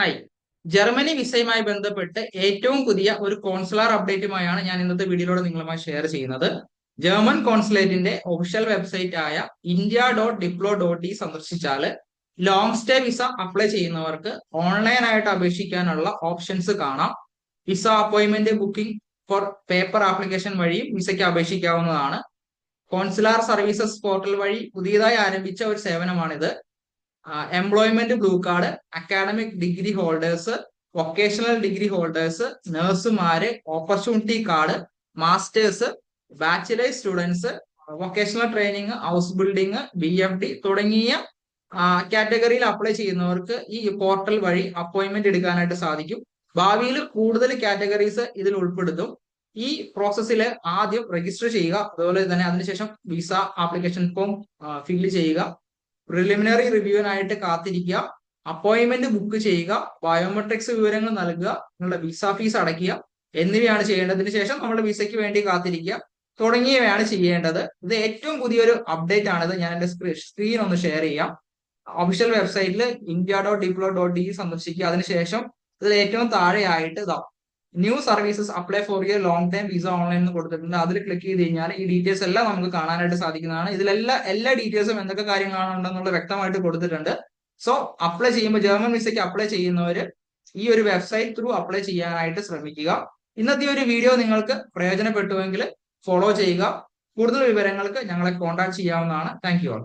Hi. Germany വിസയുമായി ബന്ധപ്പെട്ട് ഏറ്റവും പുതിയ ഒരു കോൺസുലാർ അപ്ഡേറ്റുമായാണ് ഞാൻ ഇന്നത്തെ വീഡിയോയിലൂടെ നിങ്ങളുമായി ഷെയർ ചെയ്യുന്നത്. ജർമ്മൻ കോൺസുലേറ്റിന്റെ ഒഫീഷ്യൽ വെബ്സൈറ്റ് ആയ India dot diplo dot e സന്ദർശിച്ചാൽ long stay visa apply ചെയ്യുന്നവർക്ക് ഓൺലൈനായിട്ട് അപേക്ഷിക്കാനുള്ള ഓപ്ഷൻസ് കാണാം. Visa appointment booking for paper application വഴിയും വിസയ്ക്ക് അപേക്ഷിക്കാവുന്നതാണ്. കോൺസുലാർ സർവീസസ് പോർട്ടൽ വഴി പുതിയതായി ആരംഭിച്ച ഒരു സേവനമാണിത്. Employment blue card academic degree holders vocational degree holders നഴ്സുമാര് opportunity card masters bachelors students vocational training house building B F D തുടങ്ങിയ കാറ്റഗറിയിൽ apply ചെയ്യുന്നവർക്ക് ഈ പോർട്ടൽ വഴി അപ്പോയിന്റ്മെന്റ് എടുക്കാനായിട്ട് സാധിക്കും. ഭാവിയിൽ കൂടുതൽ കാറ്റഗറീസ് ഇതിൽ ഉൾപ്പെടുത്തും. ഈ പ്രോസസ്സിൽ ആദ്യം രജിസ്റ്റർ ചെയ്യുക അതുപോലെ തന്നെ അതിനുശേഷം വിസ ആപ്ലിക്കേഷൻ ഫോം ഫില്ല് ചെയ്യുക. പ്രിലിമിനറി റിവ്യൂവിനായിട്ട് കാത്തിരിക്കുക. അപ്പോയിന്റ്മെന്റ് ബുക്ക് ചെയ്യുക. ബയോമെട്രിക്സ് വിവരങ്ങൾ നൽകുക. നിങ്ങളുടെ വിസ ഫീസ് അടയ്ക്കുക. എന്നിവയാണ് ചെയ്യേണ്ടതിന് ശേഷം നമ്മുടെ വിസയ്ക്ക് വേണ്ടി കാത്തിരിക്കുക. തുടങ്ങിയവയാണ് ചെയ്യേണ്ടത്. ഇത് ഏറ്റവും പുതിയൊരു അപ്ഡേറ്റ് ആണിത് ഞാൻ എന്റെ സ്ക്രീൻ ഒന്ന് ഷെയർ ചെയ്യാം. ഒഫീഷ്യൽ വെബ്സൈറ്റിൽ India dot diplo dot D സന്ദർശിക്കുക അതിനുശേഷം ഇതിൽ ഏറ്റവും താഴെയായിട്ട് ഇതാ new services apply for year long time visa online എന്ന് കൊടുത്തിട്ടുണ്ട്. അതിൽ ക്ലിക്ക് ചെയ്ത് കഴിഞ്ഞാൽ ഈ ഡീറ്റെയിൽസ് എല്ലാം നമുക്ക് കാണാനായിട്ട് സാധിക്കുന്നതാണ്. ഇതിലെല്ലാം എല്ലാ ഡീറ്റെയിൽസും എന്തൊക്കെ കാര്യങ്ങളാണ് ഉണ്ടെന്നുള്ള വ്യക്തമായിട്ട് കൊടുത്തിട്ടുണ്ട്. സോ അപ്ലൈ ചെയ്യുമ്പോൾ ജർമ്മൻ വിസയ്ക്ക് അപ്ലൈ ചെയ്യുന്നവർ ഈ ഒരു വെബ്സൈറ്റ് ത്രൂ അപ്ലൈ ചെയ്യാനായിട്ട് ശ്രമിക്കുക. ഇന്നത്തെ ഒരു വീഡിയോ നിങ്ങൾക്ക് പ്രയോജനപ്പെട്ടുവെങ്കിൽ ഫോളോ ചെയ്യുക. കൂടുതൽ വിവരങ്ങൾക്ക് ഞങ്ങളെ കോൺടാക്ട് ചെയ്യാവുന്നതാണ്. Thank you all